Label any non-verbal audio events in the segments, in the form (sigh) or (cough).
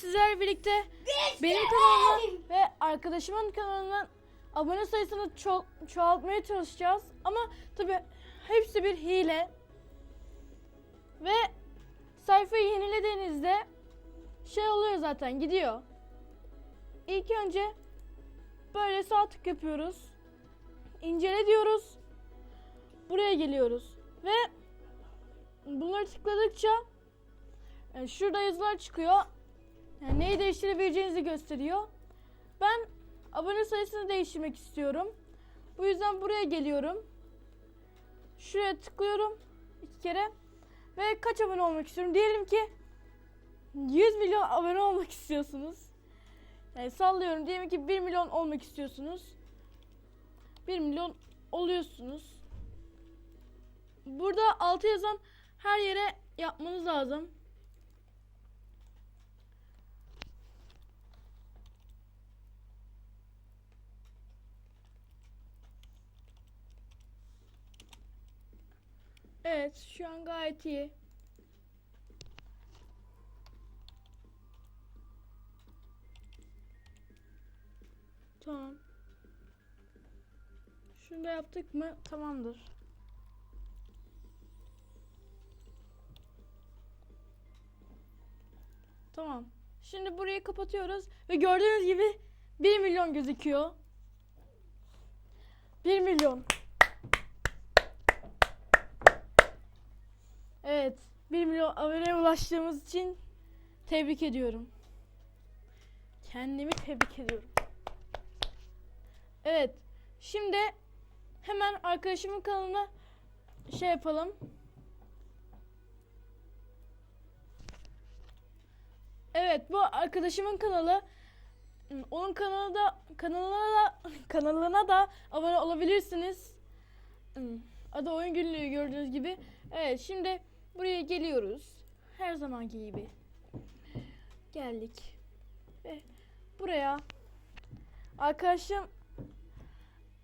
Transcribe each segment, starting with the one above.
sizlerle birlikte benim kanalıma ve arkadaşımın kanalına abone sayısını ço- çoğaltmaya çalışacağız. Ama tabi hepsi bir hile. Ve sayfayı yenilediğinizde şey oluyor zaten gidiyor. İlk önce böyle sağ tık yapıyoruz. İncele diyoruz. Buraya geliyoruz. Ve bunları tıkladıkça yani şurada yazılar çıkıyor. Yani neyi değiştirebileceğinizi gösteriyor. Ben abone sayısını değiştirmek istiyorum. Bu yüzden buraya geliyorum. Şuraya tıklıyorum iki kere. Ve kaç abone olmak istiyorum? Diyelim ki 100 milyon abone olmak istiyorsunuz. Yani sallıyorum. Diyelim ki 1 milyon olmak istiyorsunuz. 1 milyon oluyorsunuz. Burada altı yazan her yere yapmanız lazım. Evet, şu an gayet iyi. Tamam. Şunu da yaptık mı? Tamamdır. Tamam. Şimdi burayı kapatıyoruz ve gördüğünüz gibi 1 milyon gözüküyor. 1 milyon. Evet. 1 milyon aboneye ulaştığımız için tebrik ediyorum. Kendimi tebrik ediyorum. Evet. Şimdi hemen arkadaşımın kanalına şey yapalım. Evet bu arkadaşımın kanalı. Onun kanalı da kanalına da (laughs) kanalına da abone olabilirsiniz. Adı oyun günlüğü gördüğünüz gibi. Evet şimdi buraya geliyoruz. Her zamanki gibi. Geldik. Ve buraya arkadaşım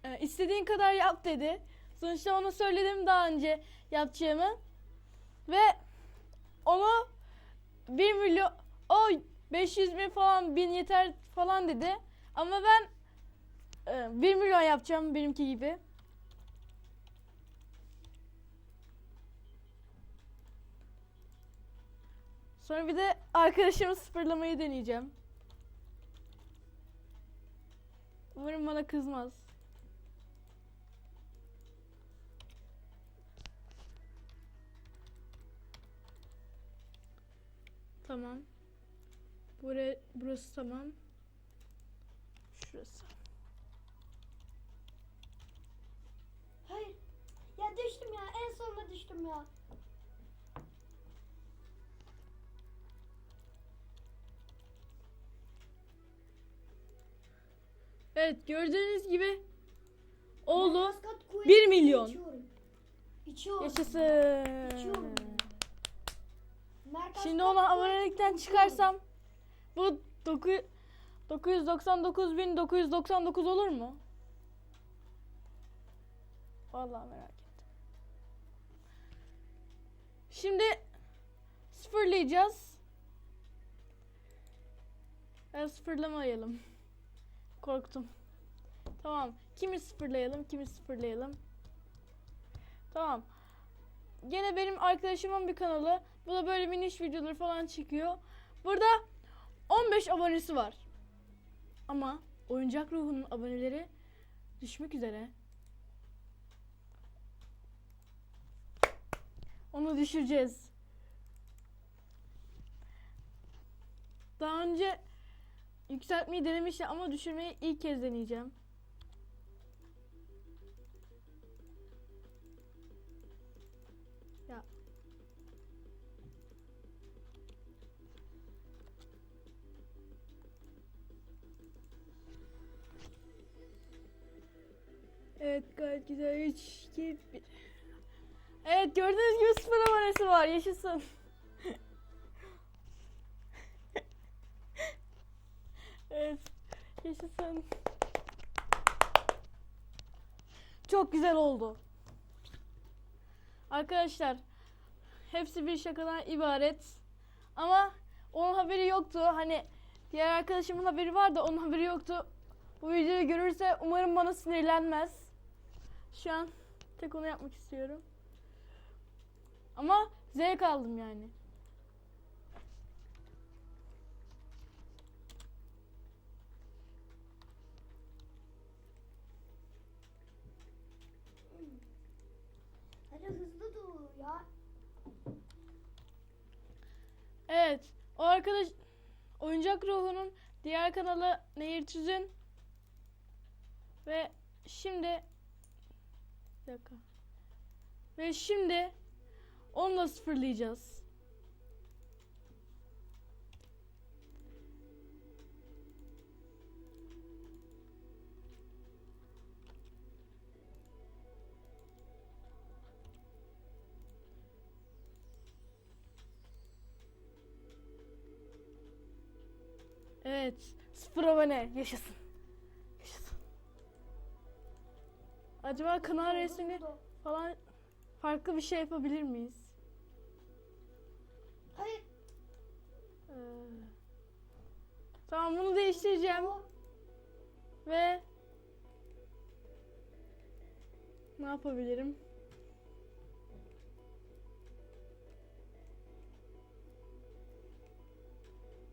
e, istediğin kadar yap dedi. Sonuçta ona söyledim daha önce yapacağımı. Ve onu 1 milyon o 500 bin falan bin yeter falan dedi. Ama ben e, 1 milyon yapacağım benimki gibi. Sonra bir de arkadaşımı sıfırlamayı deneyeceğim. Umarım bana kızmaz. Tamam. Buraya, burası tamam. Şurası. Hayır. Ya düştüm ya. En sonunda düştüm ya. Evet gördüğünüz gibi oldu. Maskat kuvveti 1 milyon. İçiyorum. İçiyorum. Yaşasın. İçiyorum. Şimdi ona abonelikten çıkarsam bu 999.999 olur mu? Vallahi merak ettim. Şimdi sıfırlayacağız. Ben sıfırlamayalım. Korktum. Tamam. Kimi sıfırlayalım, kimi sıfırlayalım. Tamam. Gene benim arkadaşımın bir kanalı. Bu da böyle miniş videoları falan çekiyor. Burada 15 abonesi var. Ama oyuncak ruhunun aboneleri düşmek üzere. Onu düşüreceğiz. Daha önce yükseltmeyi denemiştim ama düşürmeyi ilk kez deneyeceğim. Ya Evet gayet güzel. 3, 2, 1. Evet gördüğünüz gibi sıfır abonesi var. Yaşasın. evet. Yaşasın. Çok güzel oldu. Arkadaşlar hepsi bir şakadan ibaret. Ama onun haberi yoktu. Hani diğer arkadaşımın haberi var da onun haberi yoktu. Bu videoyu görürse umarım bana sinirlenmez. Şu an tek onu yapmak istiyorum. Ama zevk aldım yani. Evet. O arkadaş Oyuncak Ruhu'nun diğer kanalı Nehir Tüzün. Ve şimdi bir dakika. Ve şimdi onunla sıfırlayacağız. Evet. Sıfır abone. Yaşasın. Yaşasın. Acaba kanal resmini falan farklı bir şey yapabilir miyiz? Hayır. Ee, tamam bunu değiştireceğim. Ve ne yapabilirim?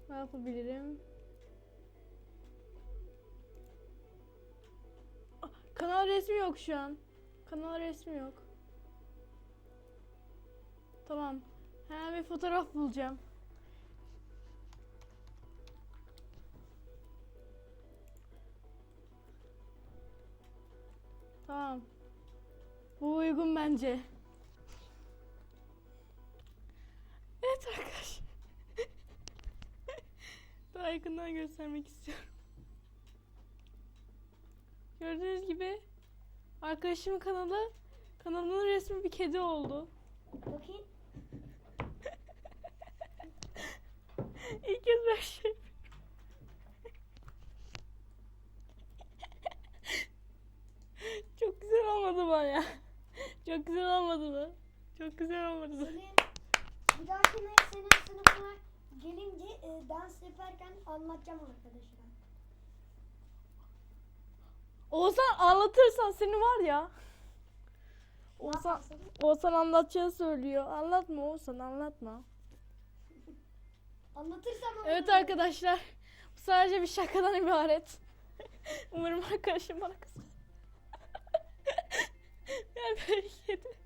Ne yapabilirim? Resmi yok şu an. Kanal resmi yok. Tamam. Hemen bir fotoğraf bulacağım. Tamam. Bu uygun bence. Evet arkadaşlar. (laughs) Daha yakından göstermek istiyorum. Gördüğünüz gibi arkadaşımın kanalı kanalının resmi bir kedi oldu. Bakayım. (laughs) İlk kez böyle şey. (laughs) Çok güzel olmadı bana. Çok güzel olmadı mı? Çok güzel olmadı. Senin bir dahakine senin sınıfına gelince e, dans yaparken anlatacağım arkadaşlar. Oğuzhan anlatırsan seni var ya. Oğuzhan? Oğuzhan anlatacağını söylüyor. Anlatma Oğuzhan anlatma. Anlatırsam Evet anlatırım. arkadaşlar. Bu sadece bir şakadan ibaret. (laughs) Umarım arkadaşım bana kızar. (laughs) yani böyle kedi.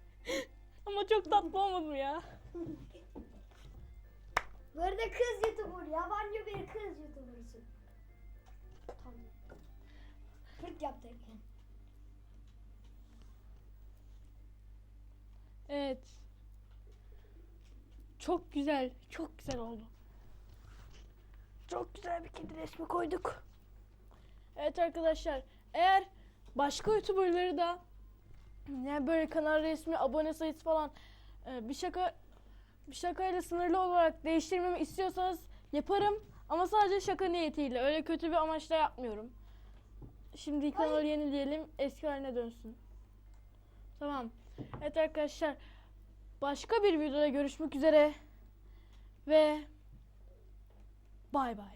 Ama çok tatlı olmadı mı ya? Bu arada kız youtuber. Yabancı bir kız youtuber'sın. Tamam. Fırt yaptık. Evet. Çok güzel. Çok güzel oldu. Çok güzel bir kedi resmi koyduk. Evet arkadaşlar. Eğer başka youtuberları da yani böyle kanal resmi, abone sayısı falan e, bir şaka bir şakayla sınırlı olarak değiştirmemi istiyorsanız yaparım. Ama sadece şaka niyetiyle. Öyle kötü bir amaçla yapmıyorum. Şimdi kanalı yenileyelim. Eski haline dönsün. Tamam. Evet arkadaşlar. Başka bir videoda görüşmek üzere. Ve bay bay.